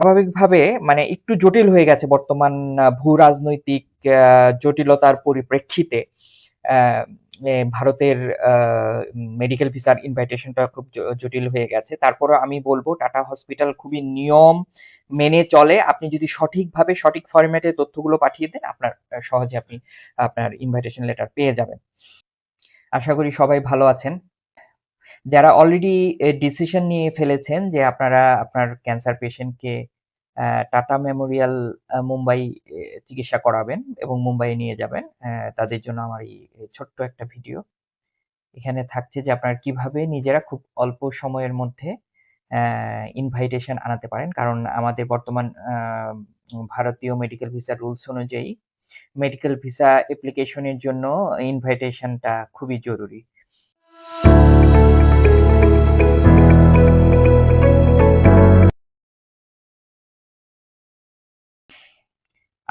স্বাভাবিকভাবে মানে একটু জটিল হয়ে গেছে বর্তমান ভূ-রাজনৈতিক আ জটিলতার পরিপ্রেক্ষিতে ভারতের মেডিকেল ভিসার ইনভাইটেশনটা খুব জটিল হয়ে গেছে। তারপরেও আমি বলব টাটা হসপিটাল খুবই নিয়ম মেনে চলে। আপনি যদি সঠিকভাবে সঠিক ফরম্যাটে তথ্যগুলো পাঠিয়ে দেন, আপনার সহজে আপনি আপনার ইনভাইটেশন লেটার পেয়ে যাবেন। আশা করি সবাই ভালো আছেন। যারা অলরেডি ডিসিশন নিয়ে ফেলেছেন যে আপনারা আপনার ক্যান্সার পেশেন্টকে টাটা মেমোরিয়াল মুম্বাই চিকিৎসা করাবেন এবং মুম্বাইয়ে নিয়ে যাবেন। তাদের জন্য আমার এই ছোট্ট একটা ভিডিও। এখানে থাকছে যে আপনারা কীভাবে নিজেরা খুব অল্প সময়ের মধ্যে ইনভাইটেশন আনাতে পারেন। কারণ আমাদের বর্তমান ভারতীয় মেডিকেল ভিসা রুলস অনুযায়ী মেডিকেল ভিসা অ্যাপ্লিকেশনের জন্য ইনভাইটেশনটা খুবই জরুরি।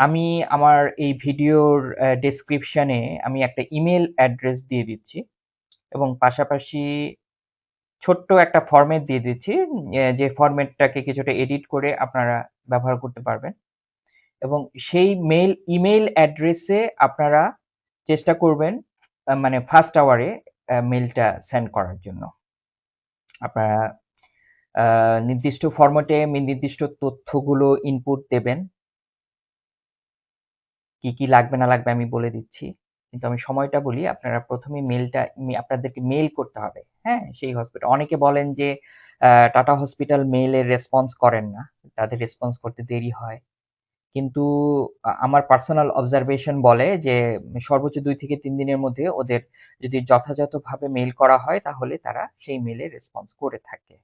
আমি আমার এই ভিডিওর ডেসক্রিপশনে আমি একটা ইমেল অ্যাড্রেস দিয়ে দিচ্ছি এবং পাশাপাশি ছোট্ট একটা ফরমেট দিয়ে দিচ্ছি। যে ফরমেটটাকে কিছুটা এডিট করে আপনারা ব্যবহার করতে পারবেন। এবং সেই মেল ইমেইল অ্যাড্রেসে আপনারা চেষ্টা করবেন মানে ফার্স্ট আওয়ারে অ্যা মেইলটা সেন্ড করার জন্য। আপনারা নির্দিষ্ট ফরম্যাটে মি নির্দিষ্ট তথ্যগুলো ইনপুট দেবেন। কি, কি লাগবে না লাগবে আমি বলে দিচ্ছি। কিন্তু আমি সময়টা বলি আপনারা প্রথমে মেলটা আপনাদেরকে মেইল করতে হবে। হ্যাঁ? সেই হসপিটাল অনেকে বলেন যে টাটা হসপিটাল মেইলের রেসপন্স করেন না। তাদের রেসপন্স করতে দেরি হয়। কিন্তু আমার পার্সোনাল অবজারভেশন বলে যে সর্বোচ্চ দুই থেকে তিন দিনের মধ্যে ওদের যদি যথাযথভাবে মেল করা হয় তাহলে তারা সেই মেইলে রেসপন্স করে থাকে।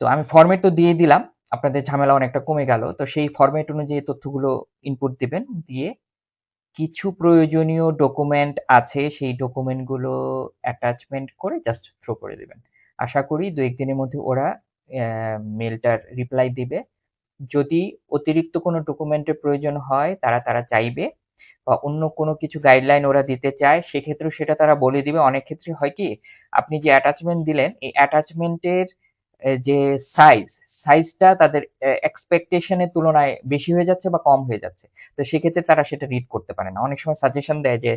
তো আমি ফরমেট তো দিয়ে দিলাম। আপনাদের ঝামেলা অনেকটা কমে গেল। তো সেই ফরমেট অনুযায়ী তথ্যগুলো ইনপুট দিবেন। দিয়ে কিছু প্রয়োজনীয় ডকুমেন্ট আছে সেই ডকুমেন্টগুলো অ্যাটাচমেন্ট করে জাস্ট থ্রো করে দেবেন আশা করি দু একদিনের মধ্যে ওরা মেলটার রিপ্লাই দিবে। যদি অতিরিক্ত কোনো ডকুমেন্টের প্রয়োজন হয় তারা, তারা চাইবে বা অন্য কোনো কিছু গাইডলাইন ওরা দিতে চায় সেক্ষেত্রেও সেটা তারা বলে দিবে। অনেক ক্ষেত্রে হয় কি আপনি যে অ্যাটাচমেন্ট দিলেন এই অ্যাটাচমেন্টের যে সাইজ, সাইজটা তাদের এ এক্সপেকটেশন এর তুলনায় বেশি হয়ে যাচ্ছে বা কম হয়ে যাচ্ছে। তো সেক্ষেত্রে তারা সেটা রিড করতে পারে না। অনেক সময় সাজেশন দেয় যে,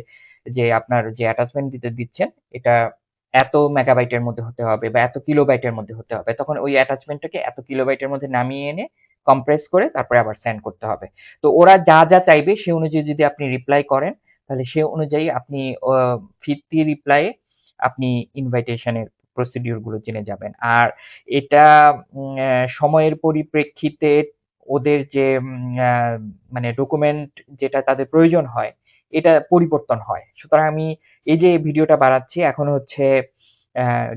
যে আপনার যে অ্যাটাচমেন্ট দিতে দিচ্ছেন এটা এত মেগাবাইটের মধ্যে হতে হবে বা এত কিলোবাইটের মধ্যে হতে হবে। তখন ওই অ্যাটাচমেন্টটাকে এত কিলোবাইটের মধ্যে নামিয়ে এনে কম্প্রেস করে তারপরে আবার সেন্ড করতে হবে। তো ওরা যা, যা চাইবে সে অনুযায়ী যদি আপনি রিপ্লাই করেন তাহলে সে অনুযায়ী আপনি ফিরতি রিপ্লাই আপনি ইনভাইটেশন এর প্রসিডিউরগুলো জেনে যাবেন। আর এটা সময়ের পরিপ্রেক্ষিতে ওদের যে মানে ডকুমেন্ট যেটা তাদের প্রয়োজন হয়, এটা পরিবর্তন হয়। সুতরাং আমি এই যে ভিডিওটা বানাচ্ছি এখন হচ্ছে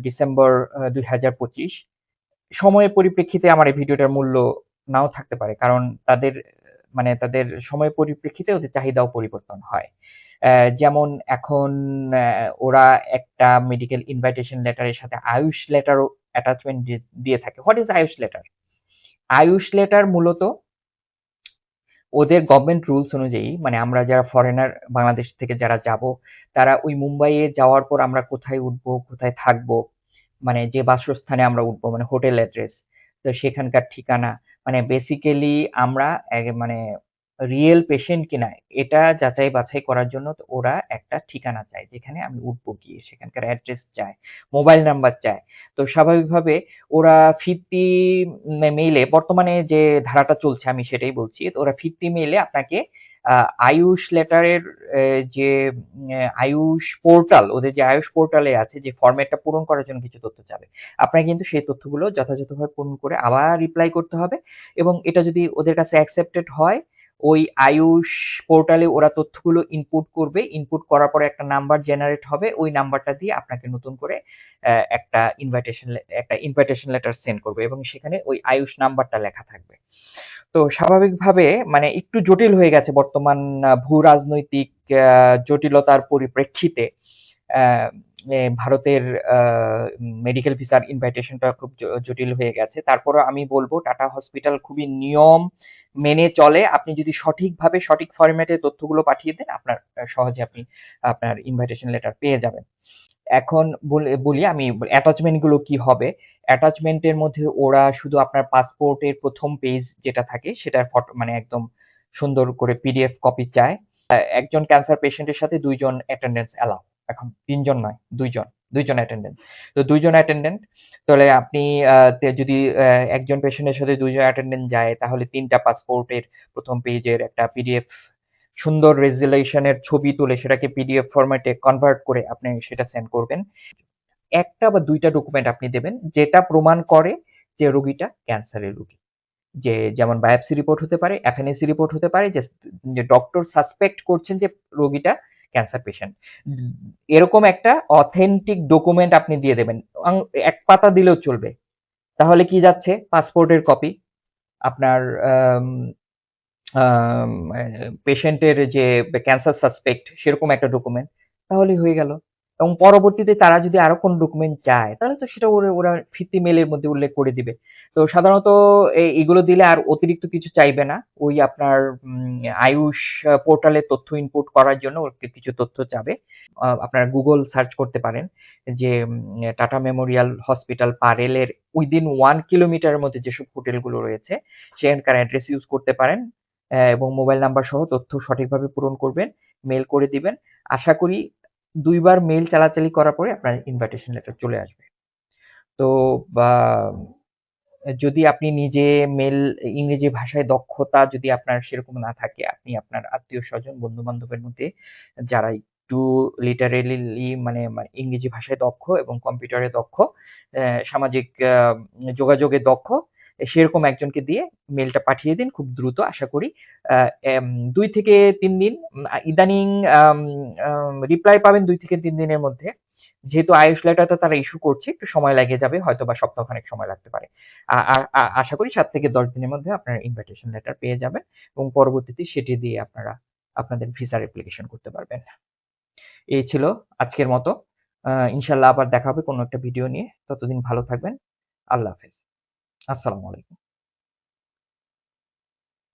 ডিসেম্বর ২০২৫ সময়ের পরিপ্রেক্ষিতে আমার এই ভিডিওটার মূল্য নাও থাকতে পারে। কারণ তাদের মানে তাদের সময়ের পরিপ্রেক্ষিতে ওদের চাহিদাও পরিবর্তন হয়। যেমন এখন ওরা একটা মেডিকেল ইনভাইটেশন লেটারের সাথে আয়ুষ লেটারও অ্যাটাচমেন্ট দিয়ে থাকে। What is AYUSH letter? AYUSH letter মূলত ওদের গভর্নমেন্ট রুলস অনুযায়ী মানে আমরা যারা ফরেনার বাংলাদেশ থেকে যারা যাব, তারা ওই মুম্বাইয়ে যাওয়ার পর আমরা কোথায় উঠবো, কোথায় থাকব, মানে যে বাসস্থানে আমরা উঠবো মানে হোটেল অ্যাড্রেস, তো সেখানকার ঠিকানা মানে বেসিক্যালি আমরা মানে রিয়েল পেশেন্ট কিনা এটা যাচাই বাছাই করার জন্য ওরা একটা ঠিকানা চায়। যেখানে আমি উঠবো গিয়ে সেখানকার অ্যাড্রেস চায়, মোবাইল নাম্বার চায়। তো স্বাভাবিকভাবে ওরা ফিরতি মেইলে বর্তমানে যে ধারাটা চলছে আমি সেটাই বলছি। ওরা ফিরতি মেইলে আপনাকে আয়ুষ লেটারের যে আয়ুষ পোর্টাল ওদের যে আয়ুষ পোর্টালে আছে যে ফরমেটটা পূরণ করার জন্য কিছু তথ্য চাবে। আপনাকে কিন্তু সেই তথ্যগুলো যথাযথভাবে পূরণ করে আবার রিপ্লাই করতে হবে এবং এটা যদি ওদের কাছে অ্যাকসেপ্টেড হয় ওই আয়ুষ পোর্টালে ওরা তথ্যগুলো ইনপুট করবে। ইনপুট করার পরে একটা নাম্বার জেনারেট হবে। ওই নাম্বারটা দিয়ে আপনাকে নতুন করে একটা ইনভাইটেশন একটা ইনভাইটেশন লেটার সেন্ড করবে এবং সেখানে ওই আয়ুষ নাম্বারটা লেখা থাকবে। তো স্বাভাবিকভাবে মানে একটু জটিল হয়ে গেছে বর্তমান আ ভূ-রাজনৈতিক আ জটিলতার পরিপ্রেক্ষিতে ভারতের মেডিকেল ভিসার ইনভাইটেশনটা খুব জটিল হয়ে গেছে। তারপরেও আমি বলব টাটা হসপিটাল খুবই নিয়ম মেনে চলে। আপনি যদি সঠিকভাবে সঠিক ফরম্যাটে তথ্যগুলো পাঠিয়ে দেন, আপনার সহজে আপনি আপনার ইনভাইটেশন লেটার পেয়ে যাবেন। এখন বলে আমি অ্যাটাচমেন্টগুলো কি হবে অ্যাটাচমেন্ট এর মধ্যে ওরা শুধু আপনার পাসপোর্টের প্রথম পেজ যেটা থাকে সেটার ফটো মানে একদম সুন্দর করে পিডিএফ কপি চায় একজন ক্যান্সার পেশেন্টের সাথে দুইজন অ্যাটেন্ডেন্স অ্যালাউ এখন তিনজন নয়, দুইজন দুইজন অ্যাটেন্ডেন্ট তো দুইজন অ্যাটেন্ডেন্ট তাহলে আপনি যদি একজন পেশেন্টের সাথে দুইজন অ্যাটেন্ডেন্ট যায়, তাহলে তিনটা পাসপোর্টের প্রথম পেজের একটা পিডিএফ সুন্দর রেজুলেশনের ছবি তুলে সেটাকে পিডিএফ ফরম্যাটে কনভার্ট করে আপনি সেটা সেন্ড করবেন। একটা বা দুইটা ডকুমেন্ট আপনি দেবেন, যেটা প্রমাণ করে যে রোগীটা ক্যান্সারের রোগী। যে যেমন বায়োপসি রিপোর্ট হতে পারে এফএনএসি রিপোর্ট হতে পারে যে ডক্টর সাসপেক্ট করছেন যে রোগীটা ক্যান্সার পেশেন্ট এরকম একটা অথেন্টিক ডকুমেন্ট আপনি দিয়ে দেবেন। এক পাতা দিলেও চলবে। তাহলে কি যাচ্ছে? পাসপোর্টের কপি আপনার পেশেন্টের যে ক্যান্সার সাসপেক্ট সেরকম একটা ডকুমেন্ট তাহলেই হয়ে গেল। এবং পরবর্তীতে তারা যদি আরও কোন ডকুমেন্ট চায়, তাহলে তো সেটা ওরা ওরা ফিফটি মেলের মধ্যে উল্লেখ করে দিবে। তো সাধারণত এগুলো দিলে আর অতিরিক্ত কিছু চাইবে না। ওই আপনার আয়ুষ পোর্টালে তথ্য ইনপুট করার জন্য কিছু তথ্য চাবে। আপনারা গুগল সার্চ করতে পারেন যে টাটা মেমোরিয়াল হসপিটাল পারেলের উইদিন ওয়ান কিলোমিটারের মধ্যে যেসব হোটেলগুলো রয়েছে, সেখানকার অ্যাড্রেস ইউজ করতে পারেন। এবং মোবাইল নাম্বার সহ তথ্য সঠিকভাবে পূরণ করবেন মেল করে দিবেন। আশা করি দুইবার মেল চালাচালি করার পরে আপনার ইনভাইটেশন লেটার চলে আসবে। তো যদি আপনি নিজে মেল ইংরেজি ভাষায় দক্ষতা যদি আপনার সেরকম না থাকে, আপনি আপনার আত্মীয় স্বজন বন্ধু বান্ধবের মধ্যে যারা একটু লিটারেলি মানে মানে ইংরেজি ভাষায় দক্ষ এবং কম্পিউটারে দক্ষ সামাজিক যোগাযোগে দক্ষ সেরকম একজনকে দিয়ে মেলটা পাঠিয়ে দিন খুব দ্রুত, আশা করি। দুই থেকে তিন দিন ইদানিং রিপ্লাই পাবেন দুই থেকে তিন দিনের মধ্যে। যেহেতু আয়ুষ লেটারটা তারা ইস্যু করছে, একটু সময় লেগে যাবে, হয়তো বা সপ্তাহখানেক সময় লাগতে পারে। আশা করি সাত থেকে দশ দিনের মধ্যে আপনারা ইনভাইটেশন লেটার পেয়ে যাবেন এবং পরবর্তীতে সেটি দিয়ে আপনারা আপনাদের ভিসার অ্যাপ্লিকেশন করতে পারবেন। এই ছিল আজকের মতো। ইনশাল্লাহ আবার দেখা হবে কোনো একটা ভিডিও নিয়ে। ততদিন ভালো থাকবেন। আল্লাহ হাফেজ। আসসালামু আলাইকুম।